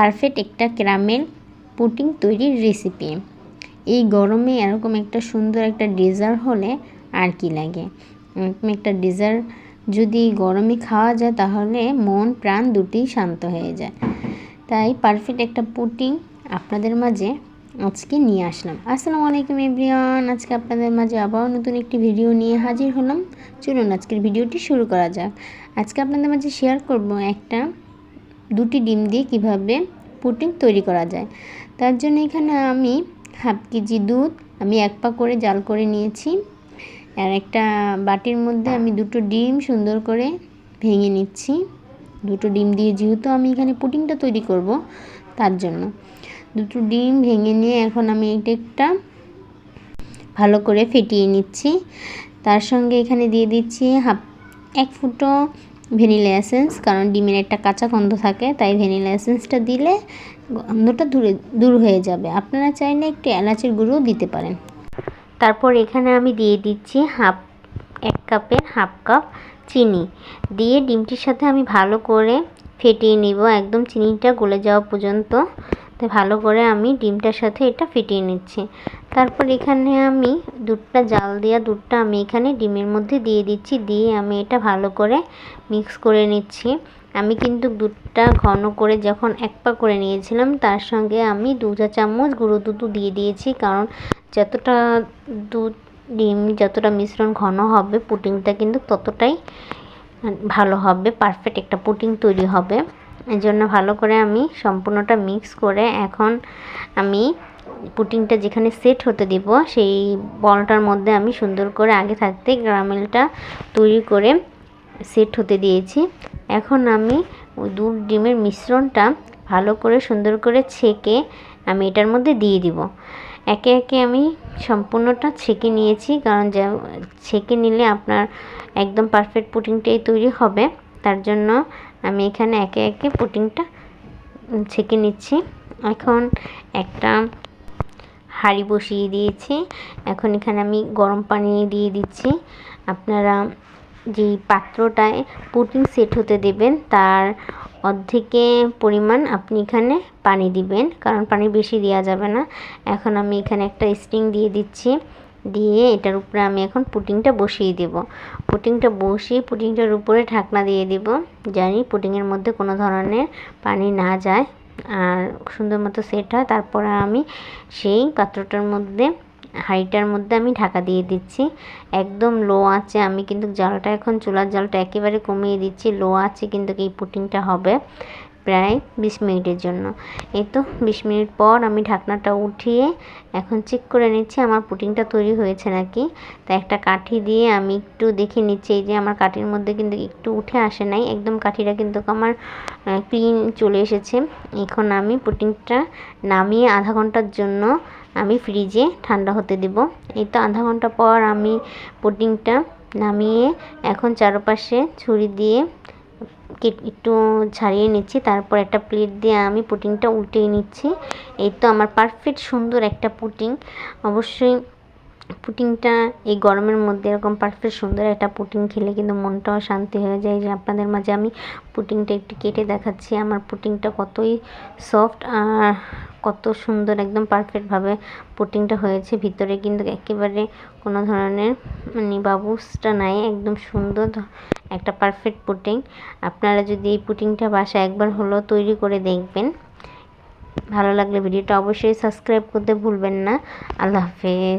Perfect একটা caramel putting তৈরির recipe এই গরমে এরকম একটা সুন্দর একটা ডেজার্ট হলে আর কি লাগে? এরকম একটা ডেজার্ট যদি গরমে খাওয়া যায় তাহলে মন, প্রাণ দুটি শান্ত হয়ে যায়। তাই পারফেক্ট একটা পুটিং আপনাদের মাঝে আজকে নিয়ে আসলাম। আসসালামু আলাইকুম এভরিওয়ান আজকে আপনাদের মাঝে আবার নতুন একটি ভিডিও নিয়ে হাজির হলাম। চলুন আজকের ভিডিওটি শুরু করা যাক। আজকে আপনাদের মাঝে শেয়ার করব একটা দুটি ডিম দিয়ে কীভাবে পুটিং তৈরি করা যায়। তার জন্য এখানে আমি হাফ কেজি দুধ আমি এক পা করে জাল করে নিয়েছি আর একটা বাটির মধ্যে আমি দুটো ডিম সুন্দর করে ভেঙে নিচ্ছি। দুটো ডিম দিয়ে যেহেতু আমি এখানে পুটিংটা তৈরি করব তার জন্য। দুটো ডিম ভেঙে নিয়ে এখন আমি এটা একটা ভালো করে ফেটিয়ে নিচ্ছি। তার সঙ্গে এখানে দিয়ে দিচ্ছি হাফ, এক ফুটো ভ্যানিলা এসেন্স, কারণ ডিমের একটা কাঁচা গন্ধ থাকে, তাই ভ্যানিলা এসেন্সটা দিলে গন্ধটা দূরে, দূর হয়ে যাবে। আপনারা চাইলে একটু এলাচের গুঁড়ো দিতে পারেন। তারপর এখানে আমি দিয়ে দিচ্ছি হাফ, এক কাপের হাফ কাপ চিনি। দিয়ে ডিমটির সাথে আমি ভালো করে ফেটিয়ে নিব। একদম চিনিটা গলে যাওয়া পর্যন্ত। তো ভালো করে আমি ডিমটার সাথে এটা ফিটিয়ে নিচ্ছি। তারপর এখানে আমি দুধটা, জাল দেওয়া দুধটা আমি এখানে ডিমের মধ্যে দিয়ে দিচ্ছি। দিয়ে আমি এটা ভালো করে মিক্স করে নিচ্ছি। আমি কিন্তু দুধটা ঘন করে যখন এক পা করে নিয়েছিলাম, তার সঙ্গে আমি দু চা চামচ গুঁড়ো দুধও দিয়ে দিয়েছি। কারণ যতটা দুধ, ডিম যতটা মিশ্রণ ঘন হবে, পুটিংটা কিন্তু ততটাই ভালো হবে পারফেক্ট একটা পুটিং তৈরি হবে। এই জন্য ভালো করে আমি সম্পূর্ণটা মিক্স করে এখন আমি পুটিংটা যেখানে সেট হতে দিব, সেই বলটার মধ্যে আমি সুন্দর করে আগে থাকতে গ্রামেলটা তৈরি করে সেট হতে দিয়েছি। এখন আমি দুধ ডিমের মিশ্রণটা ভালো করে সুন্দর করে ছেঁকে আমি এটার মধ্যে দিয়ে দিব। একে একে আমি সম্পূর্ণটা ছেঁকে নিয়েছি, কারণ যা ছেঁকে নিলে আপনার একদম পারফেক্ট পুটিংটাই তৈরি হবে। তার জন্য আমি এখানে একে একে পুটিংটা ছেঁকে নিচ্ছি। এখন একটা হাঁড়ি বসিয়ে দিয়েছি। এখন এখানে আমি গরম পানি দিয়ে দিচ্ছি। আপনারা যেই পাত্রটায় পুটিং সেট হতে দেবেন, তার অর্ধেকে পরিমাণ আপনি এখানে পানি দিবেন, কারণ পানি বেশি দেওয়া যাবে না। এখন আমি এখানে একটা স্টিং দিয়ে দিচ্ছি। দিয়ে এটার উপরে আমি এখন পুটিংটা বসিয়ে দেব। পুটিংটা বসিয়ে পুটিংটার উপরে ঢাকনা দিয়ে দেব জানি পুটিংয়ের মধ্যে কোনো ধরনের পানি না যায় আর সুন্দর মতো সেট হয়। তারপরে আমি সেই পাত্রটার মধ্যে, হাঁড়িটার মধ্যে আমি ঢাকা দিয়ে দিচ্ছি। একদম লো আছে আমি কিন্তু জালটা এখন চুলার জালটা একেবারে কমিয়ে দিচ্ছি। লো আছে কিন্তু এই পুটিংটা হবে। প্রায় বিশ মিনিটের জন্য। এই তো বিশ মিনিট পর আমি ঢাকনাটা উঠিয়ে এখন চেক করে নিচ্ছি আমার পুটিংটা তৈরি হয়েছে নাকি। তা একটা কাঠি দিয়ে আমি একটু দেখে নিচ্ছি, এই যে আমার কাঠির মধ্যে কিন্তু একটু উঠে আসে নাই। একদম কাঠিটা কিন্তু আমার ক্লিন চলে এসেছে। এখন আমি পুটিংটা নামিয়ে আধা ঘণ্টার জন্য আমি ফ্রিজে ঠান্ডা হতে দেব। এই তো আধা ঘণ্টা পর আমি পুটিংটা নামিয়ে এখন চারপাশে ছুরি দিয়ে একটু ছাড়িয়ে নিচ্ছি। তারপর একটা প্লেট দিয়ে আমি পুটিংটা উল্টিয়ে নিচ্ছি। এই তো আমার পারফেক্ট সুন্দর একটা পুটিং। অবশ্যই পুটিংটা এই গরমের মধ্যে এরকম পারফেক্ট সুন্দর একটা পুটিং খেলে কিন্তু মনটাও শান্তি হয়ে যায়। যে আপনাদের মাঝে আমি পুটিংটা একটু কেটে দেখাচ্ছি। আমার পুটিংটা কতই সফট আর কত সুন্দর একদম পারফেক্টভাবে পুটিংটা হয়েছে। ভিতরে কিন্তু একেবারে কোনো ধরনের মানে বাবুসটা নাই, একদম সুন্দর একটা পারফেক্ট পুটিং আপনারা যদি এই পুটিংটা বাসায় একবার হলো তৈরি করে দেখবেন। ভালো লাগলে ভিডিওটা অবশ্যই সাবস্ক্রাইব করতে ভুলবেন না। আল্লাহ হাফেজ।